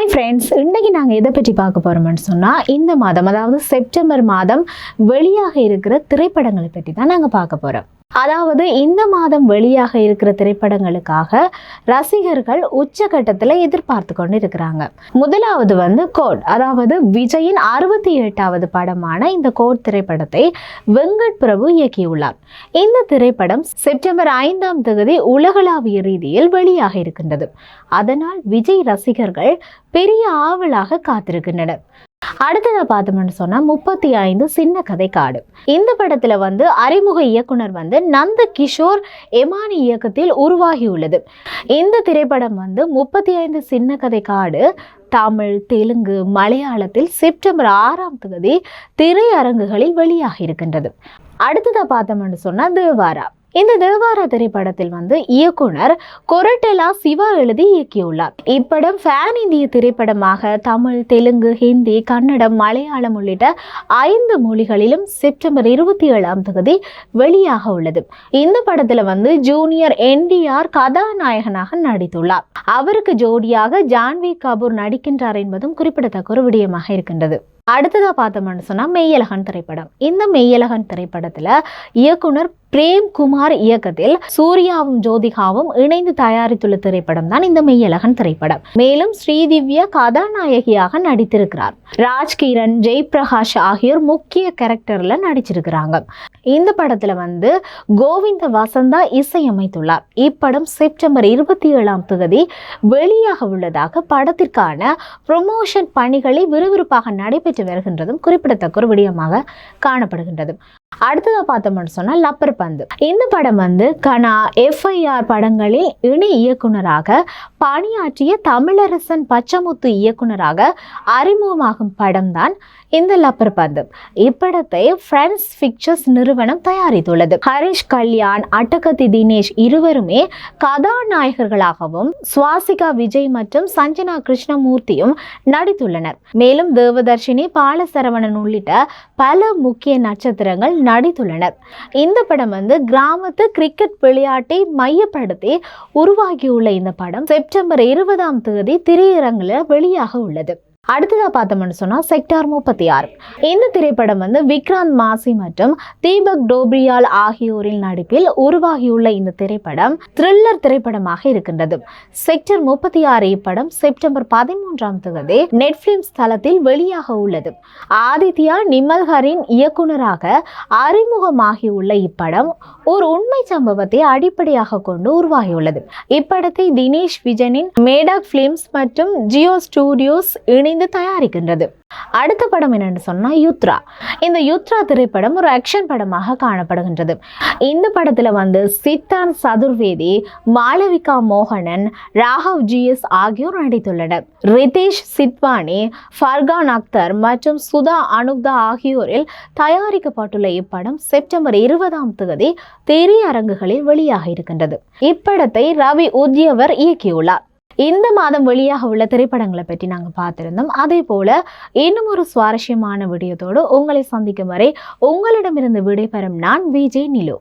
Hi friends இன்றைக்கி நாங்கள் எதை பற்றி பார்க்க போகிறோம்னு சொன்னால் இந்த மாதம் அதாவது செப்டம்பர் மாதம் வெளியாக இருக்கிற திரைப்படங்களை பற்றி தான் நாங்கள் பார்க்க போகிறோம் அதாவது இந்த மாதம் வெளியாக இருக்கிற திரைப்படங்களுக்காக ரசிகர்கள் உச்சகட்டத்தில் எதிர்பார்த்து கொண்டு இருக்கிறாங்க முதலாவது வந்து கோட் அதாவது விஜயின் அறுபத்தி எட்டாவது படமான இந்த கோட் திரைப்படத்தை வெங்கட் பிரபு இயக்கியுள்ளார். இந்த திரைப்படம் செப்டம்பர் ஐந்தாம் தேதி உலகளாவிய ரீதியில் வெளியாக இருக்கின்றது. அதனால் விஜய் ரசிகர்கள் பெரிய ஆவலாக காத்திருக்கின்றனர். அடுத்ததை பார்த்தோம்னு சொன்னால் முப்பத்தி ஐந்து சின்ன கதை காடு இந்த படத்தில் வந்து அறிமுக இயக்குனர் வந்து நந்த கிஷோர் எமானி இயக்கத்தில் உருவாகியுள்ளது இந்த திரைப்படம் வந்து முப்பத்தி ஐந்து சின்ன கதை காடு தமிழ் தெலுங்கு மலையாளத்தில் செப்டம்பர் ஆறாம் தேதி திரையரங்குகளில் வெளியாகி இருக்கின்றது. அடுத்ததை பார்த்தோம்னு சொன்னால் தேவாரா. இந்த தேவாரா திரைப்படத்தில் வந்து இயக்குனர் கொரட்டெலா சிவா எழுதி இயக்கியுள்ளார். இப்படம் ஃபேன் இந்திய திரைப்படமாக தமிழ் தெலுங்கு ஹிந்தி கன்னடம் மலையாளம் உள்ளிட்ட ஐந்து மொழிகளிலும் செப்டம்பர் இருபத்தி ஏழாம் தேதி வெளியாக உள்ளது. இந்த படத்தில் வந்து ஜூனியர் என்டிஆர் கதாநாயகனாக நடித்துள்ளார். அவருக்கு ஜோடியாக ஜான்வி கபூர் நடிக்கின்றார் என்பதும் குறிப்பிடத்தக்க ஒரு விடயமாக இருக்கின்றது. அடுத்ததாக பார்த்தோம்னு சொன்னால் மெய்யழகன் திரைப்படம். இந்த மெய்யழகன் திரைப்படத்தில் இயக்குனர் பிரேம் குமார் இயக்கத்தில் சூர்யாவும் ஜோதிகாவும் இணைந்து தயாரித்துள்ள திரைப்படம் தான் இந்த மெய்யழகன் திரைப்படம். மேலும் ஸ்ரீதிவ்யா கதாநாயகியாக நடித்திருக்கிறார். ராஜ்கிரண் ஜெய்பிரகாஷ் ஆகியோர் முக்கிய கேரக்டர்ல நடிச்சிருக்கிறாங்க. இந்த படத்துல வந்து கோவிந்த வசந்தா இசையமைத்துள்ளார். இப்படம் செப்டம்பர் இருபத்தி ஏழாம் தேதி வெளியாக உள்ளதாக படத்திற்கான ப்ரொமோஷன் பணிகளை விறுவிறுப்பாக நடைபெற்று வருகின்றதும் குறிப்பிடத்தக்க ஒரு விடயமாக காணப்படுகின்றது. அடுத்ததாக பார்த்தோம்னு சொன்னால் லப்பர் பந்து இந்த படம் வந்து கனா எஃப்ஐஆர் படங்களில் இணை இயக்குனராக பணியாற்றிய தமிழரசன் பச்சமுத்து இயக்குனராக அறிமுகமாகும் படம் தான் இந்த லப்பர் பந்து இப்படத்தை ஃப்ரெண்ட்ஸ் பிக்சர்ஸ் நிறுவனம் தயாரித்துள்ளது. ஹரிஷ் கல்யாண் அட்டகத்தி தினேஷ் இருவருமே கதாநாயகர்களாகவும் சுவாசிகா விஜய் மற்றும் சஞ்சனா கிருஷ்ணமூர்த்தியும் நடித்துள்ளனர். மேலும் தேவதர்ஷினி பாலசரவணன் உள்ளிட்ட பல முக்கிய நட்சத்திரங்கள் நடித்துள்ளனர். இந்த படம் வந்து கிராமத்து கிரிக்கெட் விளையாட்டை மையப்படுத்தி உருவாகியுள்ள இந்த படம் செப்டம்பர் இருபதாம் தேதி திரையரங்கில் வெளியாக உள்ளது. அடுத்ததாக பார்த்தோம்னு சொன்னால் செக்டார் முப்பத்தி ஆறு இந்த திரைப்படம் வந்து விக்ராந்த் மாசி மற்றும் தீபக் டோப்ரியால் ஆகியோரின் நடிப்பில் உருவாகியுள்ள இந்த திரைப்படம் த்ரில்லர் திரைப்படமாக இருக்கின்றது. செக்டர் முப்பத்தி ஆறு இப்படம் செப்டம்பர் பதிமூன்றாம் தேதி நெட்ஃபிளிம்ஸ் தளத்தில் வெளியாக உள்ளது. ஆதித்யா நிமல்ஹரின் இயக்குனராக அறிமுகமாகியுள்ள இப்படம் ஒரு உண்மை சம்பவத்தை அடிப்படையாக கொண்டு உருவாகியுள்ளது. இப்படத்தை தினேஷ் விஜனின் மேடாக் பிலிம்ஸ் மற்றும் ஜியோ ஸ்டூடியோஸ் இணைந்து தயாரிக்கின்றது. அடுத்த படம் என்னன்னு சொன்னால் யூத்ரா. இந்த யுத்ரா திரைப்படம் ஒரு ஆக்ஷன் படமாக காணப்படுகின்றது. இந்த படத்தில் வந்து சித்தான் சதுர்வேதி மாளவிகா மோகனன் ராகவ் ஜிஎஸ் ஆகியோர் நடித்துள்ளனர். ரிதேஷ் சித்வானி ஃபர்கான் அக்தர் மற்றும் சுதா அனுக்தா ஆகியோரில் தயாரிக்கப்பட்டுள்ள இப்படம் செப்டம்பர் இருபதாம் தேதி திரையரங்குகளில் வெளியாக இருக்கின்றது. இப்படத்தை ரவி உத்யவர் இயக்கியுள்ளார். இந்த மாதம் வெளியாக உள்ள திரைப்படங்களை பற்றி நாங்கள் பார்த்துருந்தோம். அதே போல இன்னும் ஒரு சுவாரஸ்யமான விடயத்தோடு உங்களை சந்திக்கும் வரை உங்களிடமிருந்து விடைபெறும் நான் விஜய் நிலோ.